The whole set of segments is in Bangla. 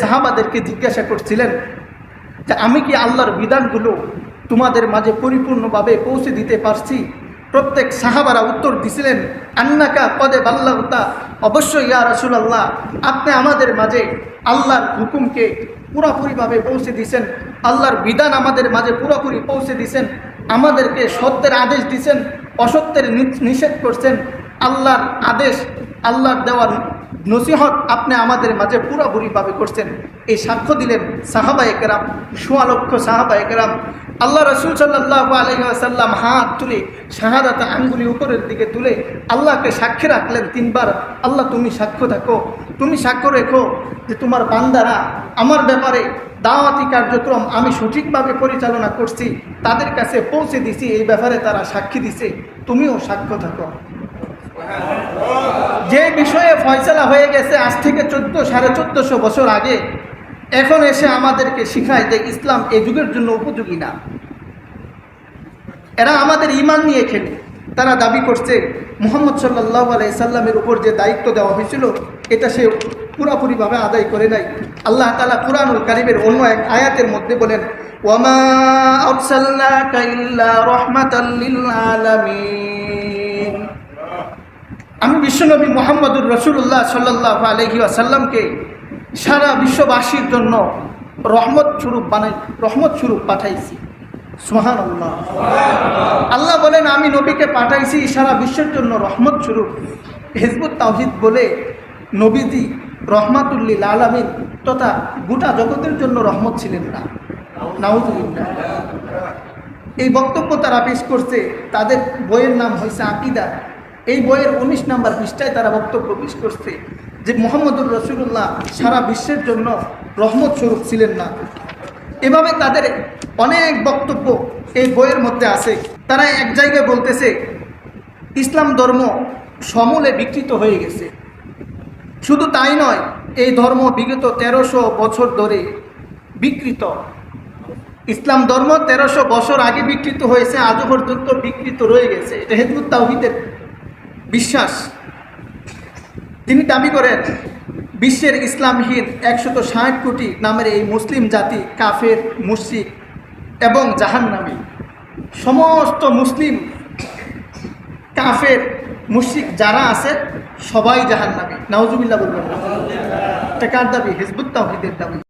সাহাবাদেরকে জিজ্ঞাসা করছিলেন যে আমি কি আল্লাহর বিধানগুলো তোমাদের মাঝে পরিপূর্ণভাবে পৌঁছে দিতে পারছি? প্রত্যেক সাহাবারা উত্তর দিছিলেন, আন্নাকা পদে বাল্লাহতা অবশ্যই ইয়া রাসূলুল্লাহ, আপনি আমাদের মাঝে আল্লাহর হুকুমকে পুরোপুরিভাবে পৌঁছে দিছেন, আল্লাহর বিধান আমাদের মাঝে পুরোপুরি পৌঁছে দিছেন, আমাদেরকে সত্যের আদেশ দিছেন, অসত্যের নিষেধ করছেন, আল্লাহর আদেশ, আল্লাহর দেওয়ার নসিহত আপনি আমাদের মাঝে পুরোপুরিভাবে করছেন। এই সাক্ষ্য দিলেন সাহাবা একরাম সোয়া লক্ষ সাহাবা একরাম আল্লাহ রসুল সাল্লাহ আলহিহাসাল্লাম হাত তুলে শাহাদাত আঙ্গুলি উপরের দিকে তুলে আল্লাহকে সাক্ষী রাখলেন তিনবার। আল্লাহ, তুমি সাক্ষ্য থাকো তুমি সাক্ষ্য রেখো যে তোমার বান্দারা আমার ব্যাপারে দাওয়াতি কার্যক্রম আমি সঠিকভাবে পরিচালনা করছি, তাদের কাছে পৌঁছে দিছি, এই ব্যাপারে তারা সাক্ষী দিছে, তুমিও সাক্ষ্য থাকো যে বিষয়ে ফয়সলা হয়ে গেছে আজ থেকে চোদ্দ, সাড়ে চোদ্দশো বছর আগে, এখন এসে আমাদেরকে শিখায় যে ইসলাম এ যুগের জন্য উপযোগী না। এরা আমাদের ইমান নিয়ে খেলে তারা দাবি করছে, মোহাম্মদ সাল্লাহ আলাই সাল্লামের উপর যে দায়িত্ব দেওয়া হয়েছিল, এটা সে পুরোপুরিভাবে আদায় করে নাই। আল্লাহ তালা কুরআনুল কারিমের অন্য এক আয়াতের মধ্যে বলেন ওয়ামা আলামিন। আমি বিশ্বনবী মোহাম্মদুর রসুল্লাহ সাল্লাহ আলহি আসাল্লামকে সারা বিশ্ববাসীর জন্য রহমত স্বরূপ বানাই, রহমত স্বরূপ পাঠাইছি। সুহান আল্লাহ আল্লাহ বলেন, আমি নবীকে পাঠাইছি সারা বিশ্বের জন্য রহমত স্বরূপ। হেজবুত তাওহিদ বলে নবীজি রহমাতুল্লিল আলমিন তথা গোটা জগতের জন্য রহমত ছিলেন না। নাউজুবিল্লাহ। এই বক্তব্য তারা পেশ করছে, তাদের বইয়ের নাম হয়েছে আকিদা। এই বইয়ের উনিশ নাম্বার পৃষ্ঠায় তারা বক্তব্য পেশ করছে যে মোহাম্মদুর রসুল্লাহ সারা বিশ্বের জন্য রহমত স্বরূপ ছিলেন না। এভাবে তাদের অনেক বক্তব্য এই বইয়ের মধ্যে আছে। তারা এক জায়গায় বলতেছে, ইসলাম ধর্ম সমূলে বিকৃত হয়ে গেছে। শুধু তাই নয়, এই ধর্ম বিগত তেরোশো বছর ধরে বিকৃত। ইসলাম ধর্ম তেরোশো বছর আগে বিকৃত হয়েছে, আজও পর্যন্ত বিকৃত রয়ে গেছে। এটা হেদমুত তাওহিদের বিশ্বাস। তিনি দাবি করেন, বিশ্বের ইসলামহীন একশত ষাট কোটি নামের এই মুসলিম জাতি কাফের মুসিক এবং জাহান্নামী। সমস্ত মুসলিম কাফের মুশিক যারা আছে, সবাই জাহান্নামী। নাউজুবিল্লাহ বলবেন। না। এটা কার দাবি? হিজবুত তাওহিদের দাবি।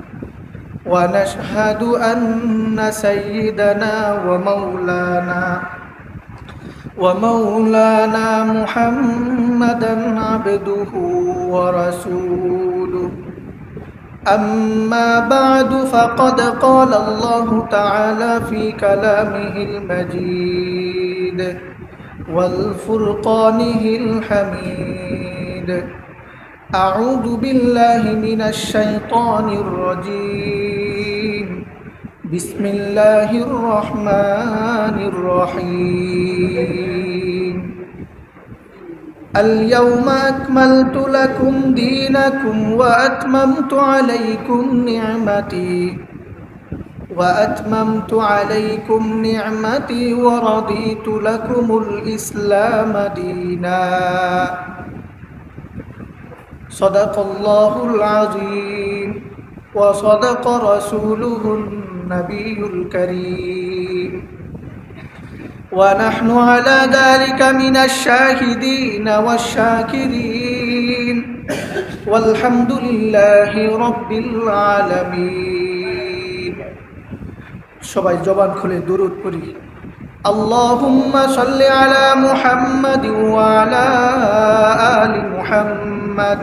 ونشهد أن سيدنا ومولانا ومولانا محمدا عبده ورسوله. أما بعد فقد قال الله تعالى في كلامه المجيد والفرقانه الحميد أعوذ بالله من الشيطان الرجيم. بسم الله الرحمن الرحيم. اليوم أكملت لكم دينكم وأتممت عليكم نعمتي وأتممت عليكم نعمتي ورضيت لكم الإسلام ديناً. صدق الله العظيم وصدق رسوله النبي الكريم ونحن على ذلك من الشاهدين والشاكرين والحمد لله رب العالمين সবাই জবান খুলে দূরত পড়ি اللهم صل على محمد وعلى آل محمد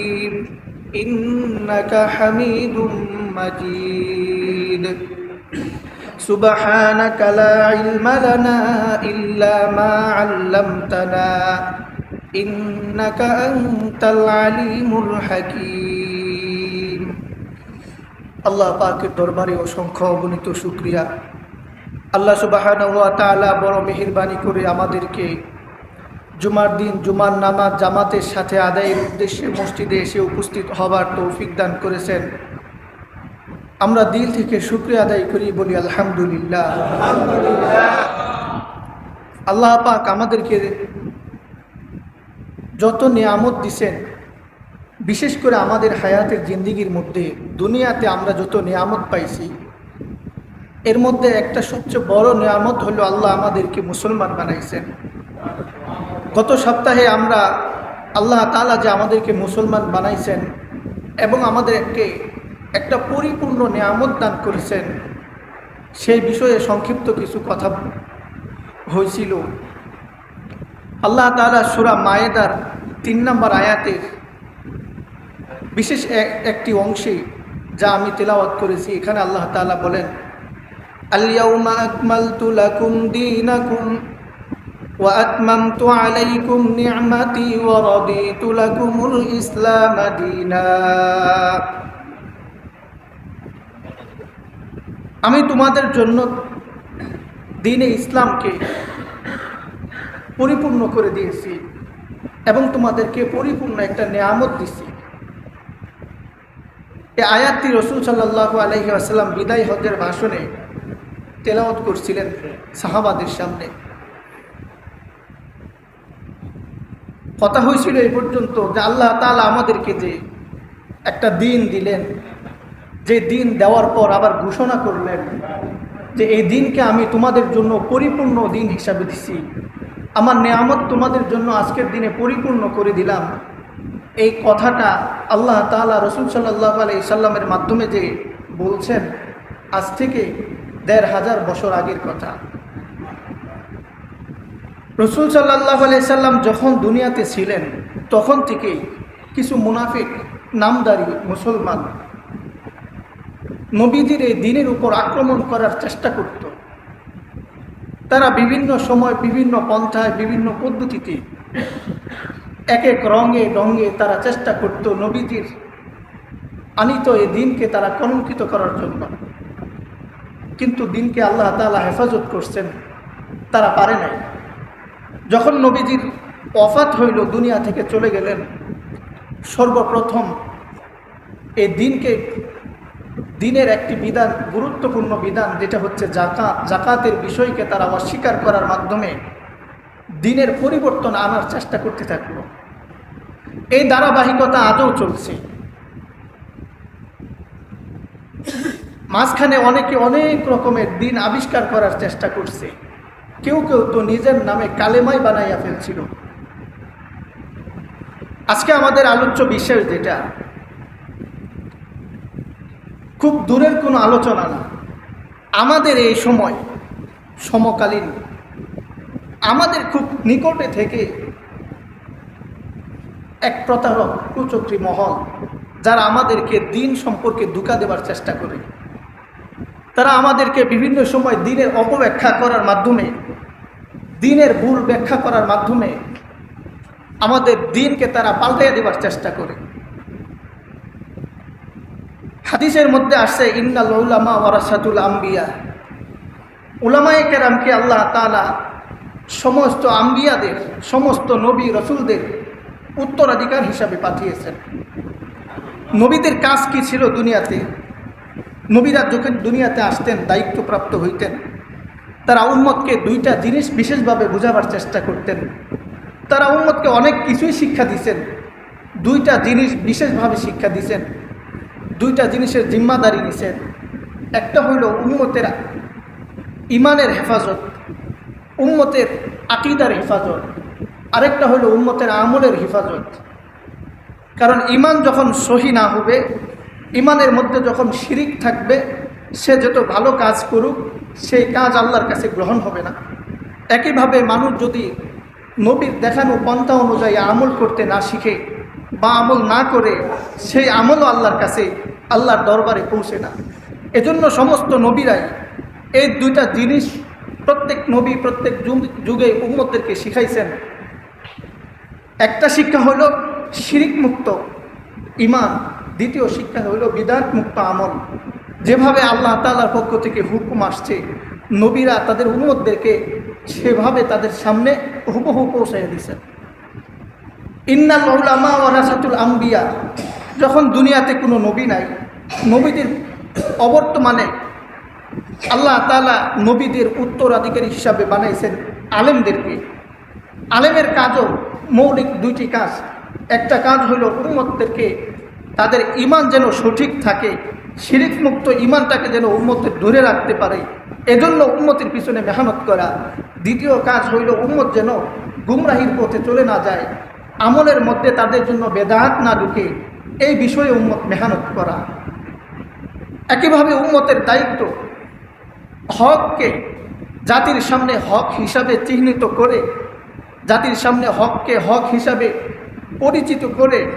إنك حميد مجيد سبحانك لا علم لنا إلا ما علمتنا إنك أنت العليم الحكيم আল্লাহ পাকের দরবারে অসংখ্য অগণিত শুক্রিয়া আল্লাহ সুবাহ বড় মেহরবানি করে আমাদেরকে জুমার দিন, জুমার নামাজ জামাতের সাথে আদায়ের উদ্দেশ্যে মসজিদে এসে উপস্থিত হবার তৌফিক দান করেছেন। আমরা দিল থেকে শুক্রিয়া আদায় করি, বলি আলহামদুলিল্লাহ। আল্লাহ পাক আমাদেরকে যত নিয়ামত দিছেন, বিশেষ করে আমাদের হায়াতের জিন্দিগির মধ্যে, দুনিয়াতে আমরা যত নিয়ামত পাইছি, এর মধ্যে একটা সবচেয়ে বড় নিয়ামত হলো আল্লাহ আমাদেরকে মুসলমান বানাইছেন। গত সপ্তাহে আমরা আল্লাহ তালা যে আমাদেরকে মুসলমান বানাইছেন এবং আমাদেরকে একটা পরিপূর্ণ নিয়ামত দান করেছেন, সেই বিষয়ে সংক্ষিপ্ত কিছু কথা হয়েছিল আল্লাহ তালা সুরা মায়েদার তিন নম্বর আয়াতের বিশেষ একটি অংশে যা আমি তেলাওয়াত করেছি, এখানে আল্লাহ তালা বলেন আলিয়াউমা আকমালতু লাকুম দীনাকুম। وأتممت عليكم نعمتي ورضيت لكم الإسلام دينا আমি তোমাদের জন্য দিনে ইসলামকে পরিপূর্ণ করে দিয়েছি এবং তোমাদেরকে পরিপূর্ণ একটা নিয়ামত দিছি এই আয়াতটি রসুল সাল্লাহ আলহি আসাল্লাম বিদায় হজের ভাষণে তেলাওত করছিলেন সাহাবাদের সামনে কথা হয়েছিল এই পর্যন্ত যে আল্লাহ তালা আমাদেরকে যে একটা দিন দিলেন, যে দিন দেওয়ার পর আবার ঘোষণা করলেন যে এই দিনকে আমি তোমাদের জন্য পরিপূর্ণ দিন হিসাবে দিছি। আমার নেয়ামত তোমাদের জন্য আজকের দিনে পরিপূর্ণ করে দিলাম। এই কথাটা আল্লাহ তালা রসুল সাল্লাহ আলাই সাল্লামের মাধ্যমে যে বলছেন, আজ থেকে দেড় হাজার বছর আগের কথা। রসুল সাল্লাহ সাল্লাম যখন দুনিয়াতে ছিলেন, তখন থেকেই কিছু মুনাফিক, নামদারি, মুসলমান নবীজির এই দিনের উপর আক্রমণ করার চেষ্টা করত। তারা বিভিন্ন সময় বিভিন্ন পন্থায়, বিভিন্ন পদ্ধতিতে এক এক রঙে রঙে তারা চেষ্টা করত নবীজির আনিত এই দিনকে তারা কলঙ্কিত করার জন্য। কিন্তু দিনকে আল্লাহ তালা হেফাজত করছেন, তারা পারে নাই। যখন নবীজির অফাত হইল, দুনিয়া থেকে চলে গেলেন, সর্বপ্রথম এই দিনকে দিনের একটি বিধান, গুরুত্বপূর্ণ বিধান, যেটা হচ্ছে জাকাত জাকাতের বিষয়কে তারা অস্বীকার করার মাধ্যমে দিনের পরিবর্তন আনার চেষ্টা করতে থাকল। এই ধারাবাহিকতা আজও চলছে। মাঝখানে অনেকে অনেক রকমের দিন আবিষ্কার করার চেষ্টা করছে। কেউ কেউ তো নিজের নামে কালেমাই বানাইয়া ফেলছিল। আজকে আমাদের আলোচ্য বিষয় যেটা, খুব দূরের কোনো আলোচনা না। আমাদের এই সময় সমকালীন, আমাদের খুব নিকটে থেকে এক প্রতারক কুচক্রী মহল, যারা আমাদেরকে দিন সম্পর্কে দুকা দেবার চেষ্টা করে। তারা আমাদেরকে বিভিন্ন সময় দিনের অপব্যাখ্যা করার মাধ্যমে দিনের ভুল ব্যাখ্যা করার মাধ্যমে আমাদের দিনকে তারা পাল্টাইয়া দেবার চেষ্টা করে। হাদিসের মধ্যে আসছে, ইন্নাল উলামা ওয়ারাসাতুল আম্বিয়া। উলামায়ে কেরামকে আল্লাহ তালা সমস্ত আম্বিয়াদের, সমস্ত নবী রসুলদের উত্তরাধিকার হিসাবে পাঠিয়েছেন। নবীদের কাজ কি ছিল দুনিয়াতে? নবীরা যখন দুনিয়াতে আসতেন, দায়িত্বপ্রাপ্ত হইতেন। তারা উম্মতকে দুইটা জিনিস বিশেষভাবে বোঝাবার চেষ্টা করতেন। তারা উম্মতকে অনেক কিছুই শিক্ষা দিছেন। দুইটা জিনিস বিশেষভাবে শিক্ষা দিছেন। দুইটা জিনিসের জিম্মাদারি নিছেন। একটা হইল উম্মতের ইমানের হেফাজত, উম্মতের আকিদার হেফাজত। আরেকটা হলো উম্মতের আমলের হেফাজত। কারণ ইমান যখন সহি না হবে, ইমানের মধ্যে যখন শিরিক থাকবে সে যত ভালো কাজ করুক, সেই কাজ আল্লাহর কাছে গ্রহণ হবে না। একইভাবে মানুষ যদি নবীর দেখানো পন্থা অনুযায়ী আমল করতে না শিখে বা আমল না করে, সেই আমলও আল্লাহর কাছে, আল্লাহর দরবারে পৌঁছে না। এজন্য সমস্ত নবীরাই এই দুইটা জিনিস প্রত্যেক নবী প্রত্যেক যুগ- উম্মতদেরকে শিখাইছেন। একটা শিক্ষা হলো শিরিক মুক্ত ইমান, দ্বিতীয় শিক্ষা হলো বিদাত মুক্ত আমল। যেভাবে আল্লাহ তাআলার পক্ষ থেকে হুকুম আসছে, নবীরা তাদের উন্মতদেরকে সেভাবে তাদের সামনে হুবহু পৌঁছাই দিয়েছেন। ইন্নাল উলামা ওয়ারাসাতুল আম্বিয়া, যখন দুনিয়াতে কোনো নবী নাই, নবীদের অবর্তমানে আল্লাহ তাআলা নবীদের উত্তরাধিকারী হিসাবে বানাইছেন আলেমদেরকে। আলেমের কাজও মৌলিক দুইটি কাজ। একটা কাজ হলো উম্মতদেরকে তাদের ইমান যেন সঠিক থাকে শিরিক মুক্ত ইমানটাকে যেন উম্মতের ধরে রাখতে পারে। এজন্য উম্মতের পিছনে মেহনত করা। দ্বিতীয় কাজ হইল উম্মত যেন গুমরাহির পথে চলে না যায়। আমলের মধ্যে তাদের জন্য বেদাত না ঢুকে। এই বিষয়ে উম্মত মেহনত করা। একইভাবে উম্মতের দায়িত্ব হককে জাতির সামনে হক হিসাবে চিহ্নিত করে, জাতির সামনে হককে হক হিসাবে পরিচিত করে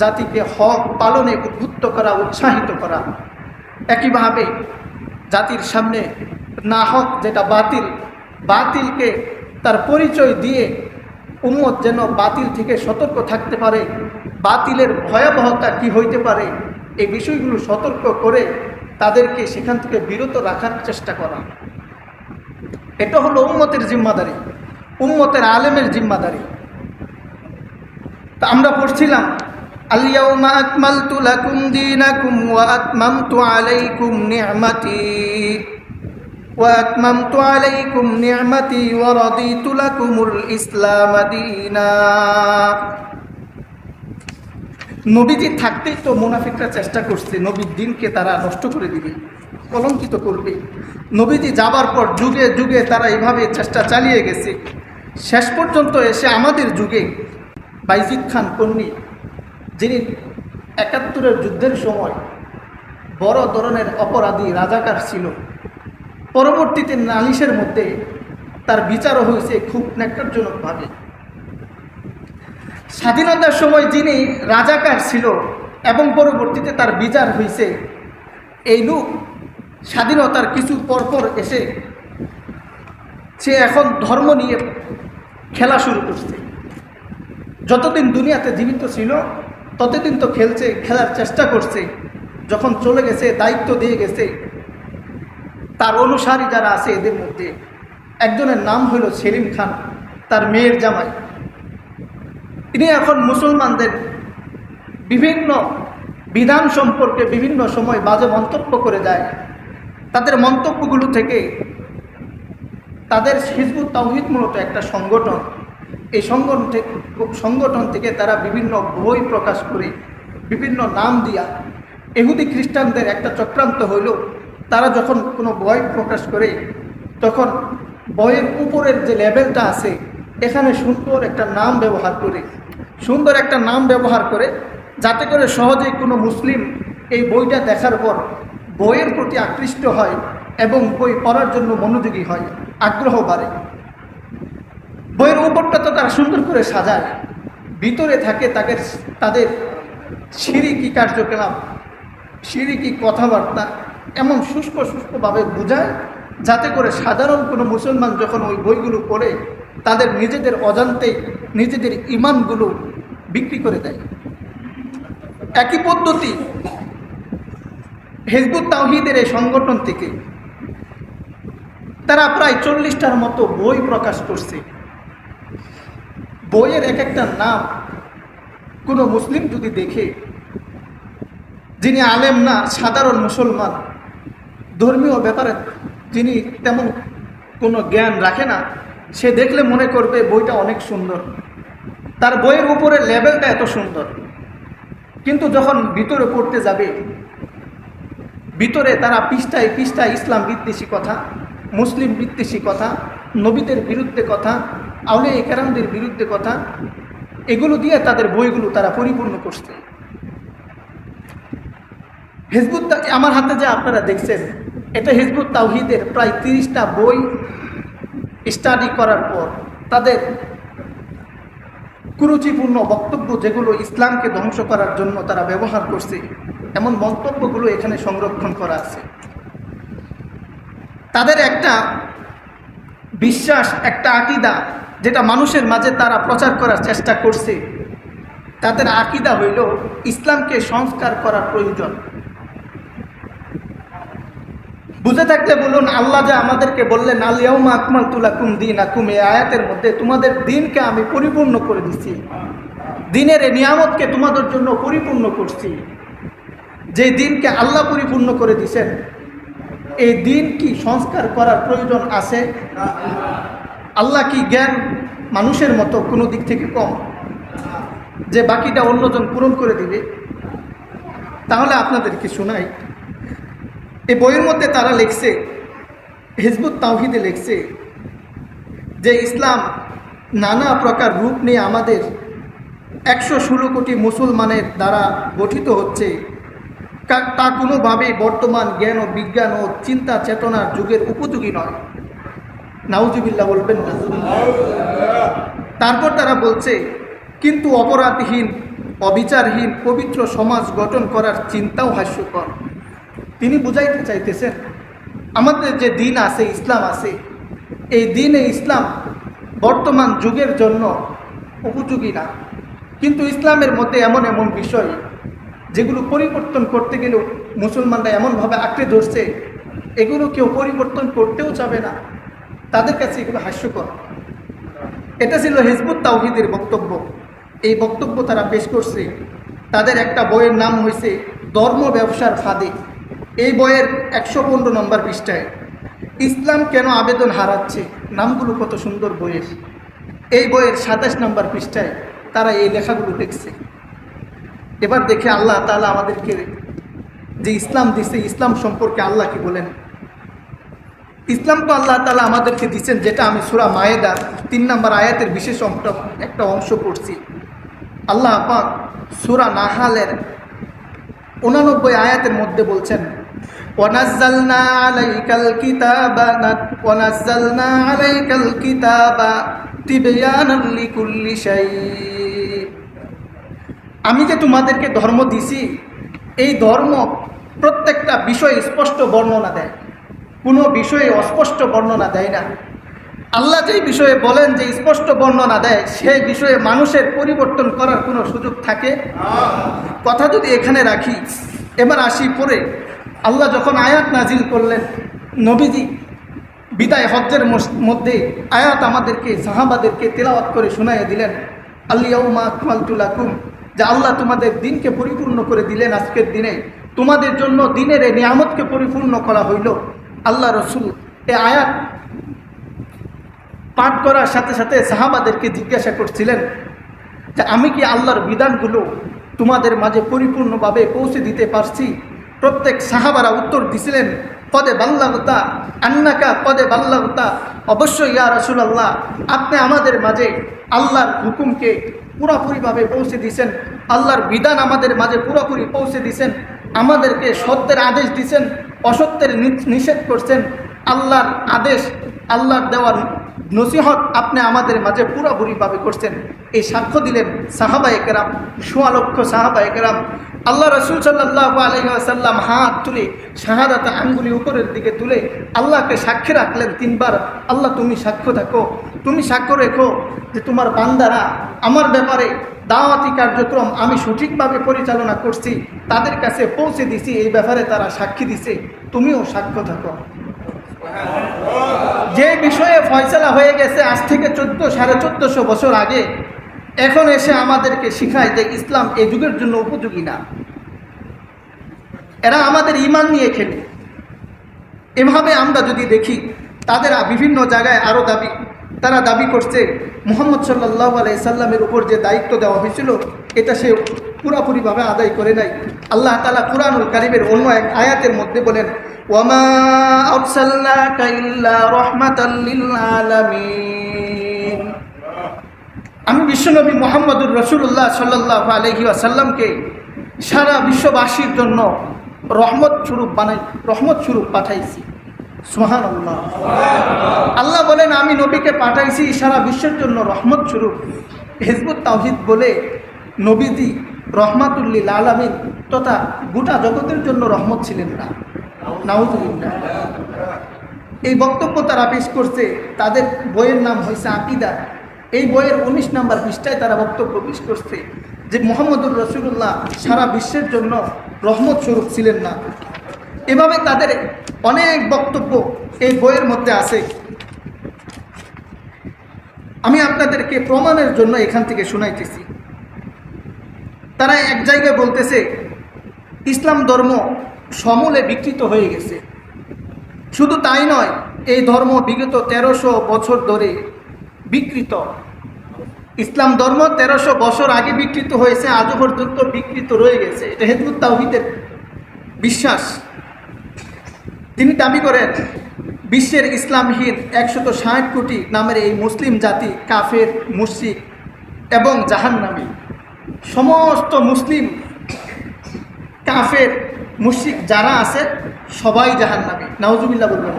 জাতিকে হক পালনে উদ্বুদ্ধ করা, উৎসাহিত করা। একইভাবে জাতির সামনে না হক যেটা বাতিল, বাতিলকে তার পরিচয় দিয়ে উম্মত যেন বাতিল থেকে সতর্ক থাকতে পারে। বাতিলের ভয়াবহতা কি হইতে পারে? এই বিষয়গুলো সতর্ক করে তাদেরকে সেখান থেকে বিরত রাখার চেষ্টা করা। এটা হলো উম্মতের জিম্মাদারি, উম্মতের আলেমের জিম্মাদারি। তা আমরা পড়ছিলাম দীনাকুম ওয়া আতমামতু আলাইকুম নি'মাতি। ওয়া আতমামতু আলাইকুম নি'মাতি ওয়া রাদিতু লাকুমুল ইসলাম দীনা। নবীজি থাকতেই তো মুনাফিকরা চেষ্টা করছে, নবীর দিনকে তারা নষ্ট করে দিবে, কলঙ্কিত করবে। নবীজি যাবার পর যুগে যুগে তারা এভাবে চেষ্টা চালিয়ে গেছে। শেষ পর্যন্ত এসে আমাদের যুগে বাইজিদ খান কন্নি যিনি একাত্তরের যুদ্ধের সময় বড় ধরনের অপরাধী রাজাকার ছিল, পরবর্তীতে নালিশের মধ্যে তার বিচারও হয়েছে খুব ন্যাক্কারজনকভাবে স্বাধীনতার সময় যিনি রাজাকার ছিল এবং পরবর্তীতে তার বিচার হয়েছে, এই লোক স্বাধীনতার কিছু পরপর এসে সে এখন ধর্ম নিয়ে খেলা শুরু করছে। যতদিন দুনিয়াতে জীবিত ছিল ততদিন তো খেলছে, খেলার চেষ্টা করছে, যখন চলে গেছে, দায়িত্ব দিয়ে গেছে, তার অনুসারী যারা আছে এদের মধ্যে, একজনের নাম হলো সেলিম খান, তার মেয়ের জামাই। তিনি এখন মুসলমানদের বিভিন্ন বিধান সম্পর্কে বিভিন্ন সময় বাজে মন্তব্য করে যায়। তাদের মন্তব্যগুলো থেকে তাদের হিজবুত তাওহিদ মূলত একটা সংগঠন। এই সংগঠন থেকে সংগঠন থেকে তারা বিভিন্ন বই প্রকাশ করে, বিভিন্ন নাম দিয়া এহুদি খ্রিস্টানদের একটা চক্রান্ত হইল। তারা যখন কোনো বই প্রকাশ করে, তখন বইয়ের উপরের যে লেভেলটা আছে, এখানে সুন্দর একটা নাম ব্যবহার করে, সুন্দর একটা নাম ব্যবহার করে, যাতে করে সহজেই কোনো মুসলিম এই বইটা দেখার পর বইয়ের প্রতি আকৃষ্ট হয় এবং বই পড়ার জন্য মনোযোগী হয়, আগ্রহ বাড়ে। বইয়ের উপরটা তো তারা সুন্দর করে সাজায়। ভিতরে থাকে তাদের তাদের সিঁড়ি কার্যকলাপ, সিঁড়ি কথাবার্তা, এমন শুষ্ক শুষ্কভাবে বোঝায়, যাতে করে সাধারণ কোনো মুসলমান যখন ওই বইগুলো পড়ে, তাদের নিজেদের অজান্তে নিজেদের ইমানগুলো বিক্রি করে দেয়। একই পদ্ধতি হেজবুত তাওহিদের এই সংগঠন থেকে। তারা প্রায় চল্লিশটার মতো বই প্রকাশ করছে। বইয়ের এক একটা নাম কোনো মুসলিম যদি দেখে, যিনি আলেম না, সাধারণ মুসলমান, ধর্মীয় ব্যাপারে যিনি তেমন কোনো জ্ঞান রাখে না, সে দেখলে মনে করবে বইটা অনেক সুন্দর। তার বইয়ের উপরে লেভেলটা এত সুন্দর। কিন্তু যখন ভিতরে পড়তে যাবে, ভিতরে তারা পৃষ্ঠায় পৃষ্ঠায় ইসলাম বিদ্বেষী কথা, মুসলিম বিদ্বেষী কথা, নবীদের বিরুদ্ধে কথা আউলে কেরামদের বিরুদ্ধে কথা, এগুলো দিয়ে তাদের বইগুলো তারা পরিপূর্ণ করছে। হিজবুত আমার হাতে যে আপনারা দেখছেন, এটা হিজবুত তাওহিদের প্রায় তিরিশটা বই স্টাডি করার পর তাদের কুরুচিপূর্ণ বক্তব্য যেগুলো ইসলামকে ধ্বংস করার জন্য তারা ব্যবহার করছে, এমন মন্তব্যগুলো এখানে সংরক্ষণ করা আছে। তাদের একটা বিশ্বাস, একটা আকিদা যেটা মানুষের মাঝে তারা প্রচার করার চেষ্টা করছে, তাদের আকিদা হইল ইসলামকে সংস্কার করার প্রয়োজন। বুঝে থাকলে বলুন, আল্লাহ যা আমাদেরকে বললেন আলিয়াউমা আকমাল তুলাকুম দিন আকুম এই আয়াতের মধ্যে তোমাদের দিনকে আমি পরিপূর্ণ করে দিছি। দিনের এই নিয়ামতকে তোমাদের জন্য পরিপূর্ণ করছি। যে দিনকে আল্লাহ পরিপূর্ণ করে দিছেন, এই দিন কি সংস্কার করার প্রয়োজন আছে? আল্লাহ কি জ্ঞান মানুষের মতো কোনো দিক থেকে কম। যে বাকিটা অন্যজন পূরণ করে দিবে, তাহলে আপনাদেরকে শোনাই এই বইয়ের মধ্যে তারা লিখছে, হিজবুত তাওহিদে লিখছে যে ইসলাম নানা প্রকার রূপ নিয়ে আমাদের একশো ষোলো কোটি মুসলমানের দ্বারা গঠিত হচ্ছে। তা কোনোভাবেই বর্তমান জ্ঞান ও বিজ্ঞান ও চিন্তা চেতনার যুগের উপযোগী নয়। নাউজিবিল্লা বলবেন না। তারপর তারা বলছে, কিন্তু অপরাধহীন, অবিচারহীন, পবিত্র সমাজ গঠন করার চিন্তাও হাস্যকর। তিনি বুঝাইতে চাইতেছেন, আমাদের যে দিন আছে, ইসলাম আছে, এই দিনে ইসলাম বর্তমান যুগের জন্য উপযোগী না। কিন্তু ইসলামের মধ্যে এমন এমন বিষয়, যেগুলো পরিবর্তন করতে গেলেও মুসলমানরা এমনভাবে আঁকড়ে ধরছে, এগুলো কেউ পরিবর্তন করতেও চাবে না। তাদের কাছে এগুলো হাস্যকর। এটা ছিল হিজবুত তাওহিদের বক্তব্য। এই বক্তব্য তারা পেশ করছে। তাদের একটা বইয়ের নাম হয়েছে ধর্ম ব্যবসার ফাঁদে। এই বইয়ের একশো পনেরো নম্বর পৃষ্ঠায়, ইসলাম কেন আবেদন হারাচ্ছে? নামগুলো কত সুন্দর বইয়ের। এই বইয়ের সাতাশ নম্বর পৃষ্ঠায় তারা এই লেখাগুলো দেখছে। এবার দেখে আল্লাহ তালা আমাদেরকে যে ইসলাম দিছে, ইসলাম সম্পর্কে আল্লাহ কি বলেন? ইসলাম তো আল্লাহ তালা আমাদেরকে দিচ্ছেন যেটা আমি সুরা মায়েদা তিন নম্বর আয়াতের বিশেষ অংশ, একটা অংশ পড়ছি। আল্লাহ পাক সুরা নাহালের উনানব্বই আয়াতের মধ্যে বলছেন আমি যে তোমাদেরকে ধর্ম দিছি, এই ধর্ম প্রত্যেকটা বিষয়ে স্পষ্ট বর্ণনা দেয়। কোনো বিষয়ে অস্পষ্ট বর্ণনা দেয় না। আল্লাহ যেই বিষয়ে বলেন যে স্পষ্ট বর্ণনা দেয়, সেই বিষয়ে মানুষের পরিবর্তন করার কোনো সুযোগ থাকে? কথা যদি এখানে রাখি, এবার আসি পরে। আল্লাহ যখন আয়াত নাজিল করলেন, নবীজি বিদায় হজ্জের মধ্যে আয়াত আমাদেরকে, সাহাবাদেরকে তেলাওয়াত করে শোনাইয়ে দিলেন। আল্লিয়াউমা আকমালতুলাকুম যে আল্লাহ তোমাদের দিনকে পরিপূর্ণ করে দিলেন আজকের দিনে। তোমাদের জন্য দিনের এই নিয়ামতকে পরিপূর্ণ করা হইল। আল্লাহ রসুল এ আয়াত পাঠ করার সাথে সাথে সাহাবাদেরকে জিজ্ঞাসা করছিলেন যে আমি কি আল্লাহর বিধানগুলো তোমাদের মাঝে পরিপূর্ণভাবে পৌঁছে দিতে পারছি? প্রত্যেক সাহাবারা উত্তর দিছিলেন পদে বাল্লাগতা, আন্নাকা পদে বাল্লাগতা। অবশ্যই ইয়া রসুল আল্লাহ আপনি আমাদের মাঝে আল্লাহর হুকুমকে পুরোপুরিভাবে পৌঁছে দিছেন। আল্লাহর বিধান আমাদের মাঝে পুরোপুরি পৌঁছে দিছেন। আমাদেরকে সত্যের আদেশ দিচ্ছেন অসত্যের নিষেধ করছেন। আল্লাহর আদেশ, আল্লাহর দেওয়ার নসিহত আপনি আমাদের মাঝে পুরোপুরিভাবে করছেন। এই সাক্ষ্য দিলেন সাহাবা একরাম সোয়ালক্ষ সাহাবা একরাম আল্লাহ রসুল সাল্লাহ আলহিহাসাল্লাম হাত তুলে শাহাদাত আঙ্গুলি উপরের দিকে তুলে আল্লাহকে সাক্ষী রাখলেন তিনবার। আল্লাহ, তুমি সাক্ষ্য থাকো তুমি সাক্ষ্য রেখো যে তোমার বান্দারা আমার ব্যাপারে দাওয়াতি কার্যক্রম আমি সঠিকভাবে পরিচালনা করছি, তাদের কাছে পৌঁছে দিছি, এই ব্যাপারে তারা সাক্ষী দিছে। তুমিও সাক্ষ্য থাকো যে বিষয়ে ফয়সলা হয়ে গেছে আজ থেকে চোদ্দ, সাড়ে চোদ্দশো বছর আগে এখন এসে আমাদেরকে শিখায় যে ইসলাম এই যুগের জন্য উপযোগী না। এরা আমাদের ইমান নিয়ে খেলে এভাবে আমরা যদি দেখি, তাদের বিভিন্ন জায়গায় আরও দাবি, তারা দাবি করছে, মোহাম্মদ সাল্লাহ আলাই সাল্লামের উপর যে দায়িত্ব দেওয়া হয়েছিল, এটা সে পুরোপুরিভাবে আদায় করে নাই। আল্লাহ তালা কুরআনুল কারিমের অন্য এক আয়াতের মধ্যে বলেন ওয়ামা আলামিন। আমি বিশ্বনবী মোহাম্মদুর রসুল্লাহ সাল্লাহ আলহি আসাল্লামকে সারা বিশ্ববাসীর জন্য রহমত স্বরূপ বানাই, রহমত স্বরূপ পাঠাইছি। সুহান আল্লাহ আল্লাহ বলেন, আমি নবীকে পাঠাইছি সারা বিশ্বের জন্য রহমত স্বরূপ। হেজবুত তাওহিদ বলে নবীজি রহমাতুল্লিল আলমিন তথা গোটা জগতের জন্য রহমত ছিলেন না। নাউজুবিল্লাহ। এই বক্তব্য তারা পেশ করছে, তাদের বইয়ের নাম হয়েছে আকিদা। এই বইয়ের উনিশ নাম্বার পৃষ্ঠায় তারা বক্তব্য পেশ করছে যে মোহাম্মদুর রসুল্লাহ সারা বিশ্বের জন্য রহমত স্বরূপ ছিলেন না। এভাবে তাদের অনেক বক্তব্য এই বইয়ের মধ্যে আছে। আমি আপনাদেরকে প্রমাণের জন্য এখান থেকে শুনাইতেছি। তারা এক জায়গায় বলতেছে, ইসলাম ধর্ম সমূলে বিকৃত হয়ে গেছে। শুধু তাই নয়, এই ধর্ম বিগত তেরোশো বছর ধরে বিকৃত। ইসলাম ধর্ম তেরোশো বছর আগে বিকৃত হয়েছে আজও পর্যন্ত বিকৃত রয়ে গেছে। এটা হেজবুত তাওহিদের বিশ্বাস। তিনি দাবি করেন, বিশ্বের ইসলামহীন একশত ষাট কোটি নামের এই মুসলিম জাতি কাফের মুসিক এবং জাহান্নামী। সমস্ত মুসলিম কাফের মুশিক যারা আছে, সবাই জাহান্নামী। নাউজুবিল্লাহ বলবেন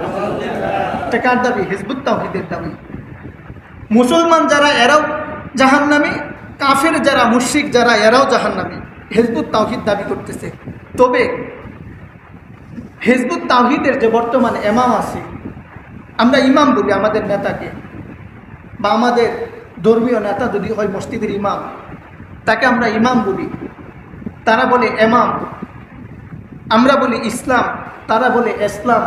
এটা কার দাবি? হিজবুত তাওহিদের দাবি। মুসলমান যারা, এরাও জাহান্নামী, কাফের যারা মুশিক যারা, এরাও জাহান্নামী। হেজবুত তাওহিদ দাবি করতেছে। তবে হেজবুত তাওহিদের যে বর্তমান এমাম আছে, আমরা ইমাম বলি আমাদের নেতাকে, বা আমাদের ধর্মীয় নেতা যদি হয় মসজিদের ইমাম, তাকে আমরা ইমাম বলি। তারা বলে এমাম আমরা বলি ইসলাম। তারা বলে ইসলাম।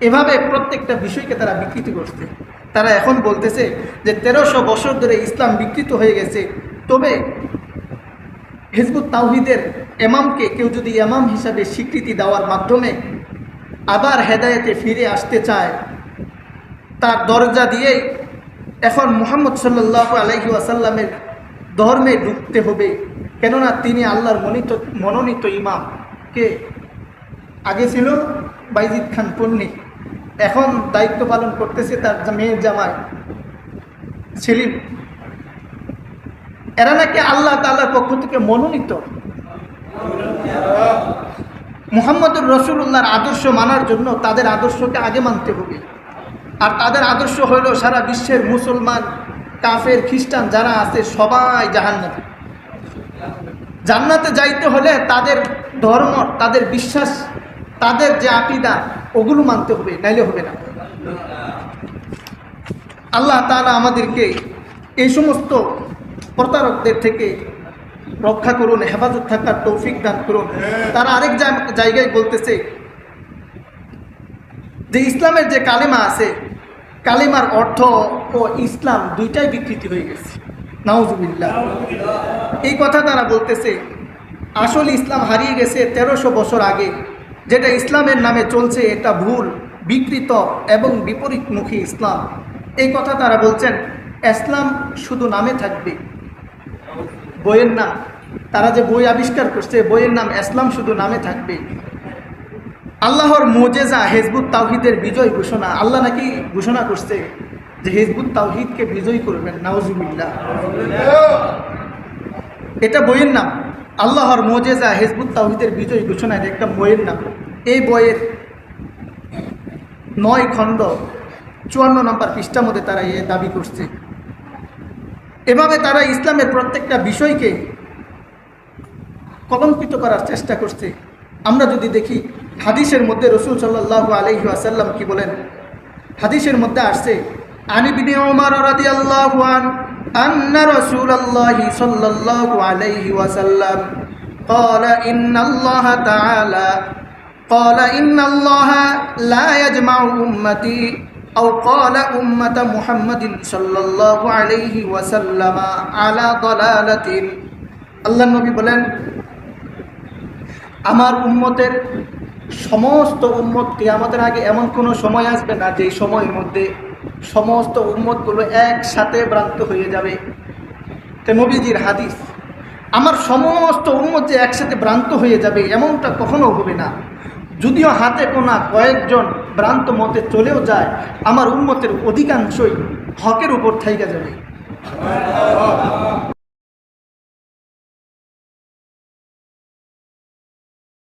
এভাবে প্রত্যেকটা বিষয়কে তারা বিকৃত করছে। তারা এখন বলতেছে যে তেরোশো বছর ধরে ইসলাম বিকৃত হয়ে গেছে। তবে হিজবুত তাওহিদের এমামকে কেউ যদি এমাম হিসাবে স্বীকৃতি দেওয়ার মাধ্যমে আবার হেদায়েতে ফিরে আসতে চায়, তার দরজা দিয়েই এখন মুহাম্মদ সাল্লাহ আলহি আসাল্লামের ধর্মে ঢুকতে হবে। কেননা তিনি আল্লাহর মনোনীত মনোনীত ইমাম। কে? আগে ছিল বাইজিদ খান পন্নী এখন দায়িত্ব পালন করতেছে তার মেয়ের জামাই, সেলিম। এরা নাকি আল্লাহ তাল্লার পক্ষ থেকে মনোনীত। মুহাম্মদুর রসুল্লাহর আদর্শ মানার জন্য তাদের আদর্শকে আগে মানতে হবে। আর তাদের আদর্শ হইল সারা বিশ্বের মুসলমান, কাফের, খ্রিস্টান যারা আছে সবাই জাহান্নাতে জান্নাতে যাইতে হলে তাদের ধর্ম, তাদের বিশ্বাস, তাদের যে আকিদা ওগুলো মানতে হবে, নাইলে হবে না। আল্লাহ তারা আমাদেরকে এই সমস্ত প্রতারকদের থেকে রক্ষা করুন, হেফাজত থাকার তৌফিক দান করুন। তারা আরেক জায়গায় বলতেছে যে ইসলামের যে কালেমা আছে, কালেমার অর্থ ও ইসলাম দুইটাই বিকৃতি হয়ে গেছে। নাউজুবিল্লাহ। এই কথা তারা বলতেছে, আসল ইসলাম হারিয়ে গেছে তেরোশো বছর আগে। যেটা ইসলামের নামে চলছে এটা ভুল, বিকৃত এবং বিপরীতমুখী ইসলাম। এই কথা তারা বলছেন, ইসলাম শুধু নামে থাকবে। বইয়ের নাম। তারা যে বই আবিষ্কার করছে, বইয়ের নাম ইসলাম শুধু নামে থাকবে। আল্লাহর মোজেজা হেজবুত তাওহিদের বিজয় ঘোষণা। আল্লাহ নাকি ঘোষণা করছে যে হেজবুত তাওহিদকে বিজয় করবেন নাওজুবিল্লাহ এটা বইয়ের নাম। আল্লাহর মোজেজা হেজবুত তাওহিদের বিজয় ঘোষণা এটা একটা বইয়ের নাম। এই বইয়ের নয় খণ্ড চুয়ান্ন নম্বর পৃষ্ঠার মধ্যে তারা এ দাবি করছে। এভাবে তারা ইসলামের প্রত্যেকটা বিষয়কে কলঙ্কিত করার চেষ্টা করছে। আমরা যদি দেখি, হাদিসের মধ্যে রসুল সাল্লাহ আলহি আসাল্লাম কি বলেন? হাদিসের মধ্যে আসছে, আনি ওমর রাদিয়াল্লাহু আন أن رسول الله صلى الله عليه وسلم قال إن الله تعالى قال إن الله لا يجمع أمتي أو قال أمة محمد صلى الله عليه وسلم على ضلالة আল্লাহ নবী বলেন আমার উম্মতের সমস্ত উম্মত আমাদের আগে এমন কোনো সময় আসবে না যে সময়ের মধ্যে সমস্ত উম্মতগুলো একসাথে ভ্রান্ত হয়ে যাবে। তে নবীজির হাদিস, আমার সমস্ত উম্মত যে একসাথে ভ্রান্ত হয়ে যাবে এমনটা কখনো হবে না। যদিও হাতে কোনা কয়েকজন ভ্রান্ত মতে চলেও যায়, আমার উন্মতের অধিকাংশই হকের উপর থাইকা যাবে।